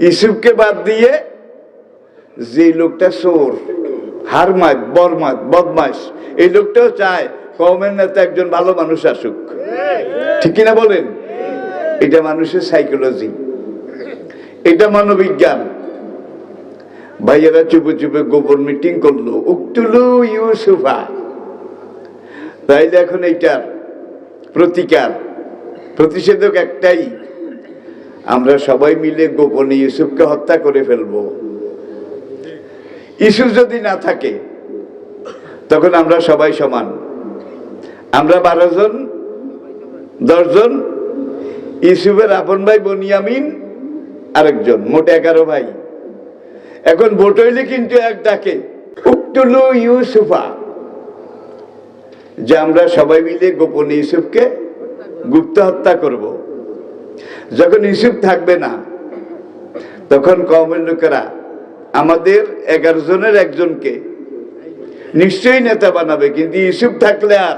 ইসুফকে বাদ দিয়ে যে লোকটা চোর হারমাত বরমাত বদমাস এই লোকটাও চায় কমের নেতা একজন ভালো মানুষ আসুক। ঠিক কিনা বলেন? এটা মানুষের সাইকোলজি এটা মনোবিজ্ঞান। ভাইয়েরা চুপে চুপে গোপন মিটিং করল। উক্তুলু ইউসুফা। তাইলে এখন এইটার প্রতিকার। প্রতিষেধক একটাই। আমরা সবাই মিলে গোপনে ইউসুফকে হত্যা করে ফেলব। ইউসুফ যদি না থাকে, তখন আমরা সবাই সমান। আমরা বারো জন দশজন ইউসুফের আপন ভাই বনিয়ামিন, আরেকজন, মোট এগারো ভাই। এখন ভোট হইলে কিন্তু এক ডাকে, উক্তুলু ইউসুফা। যে আমরা সবাই মিলে গোপনে ইউসুফকে গুপ্ত হত্যা করব। যখন ইউসুফ থাকবে না, তখন কমের লোকেরা আমাদের এগারো জনের একজনকে নিশ্চয়ই নেতা বানাবে, কিন্তু ইউসুফ থাকলে আর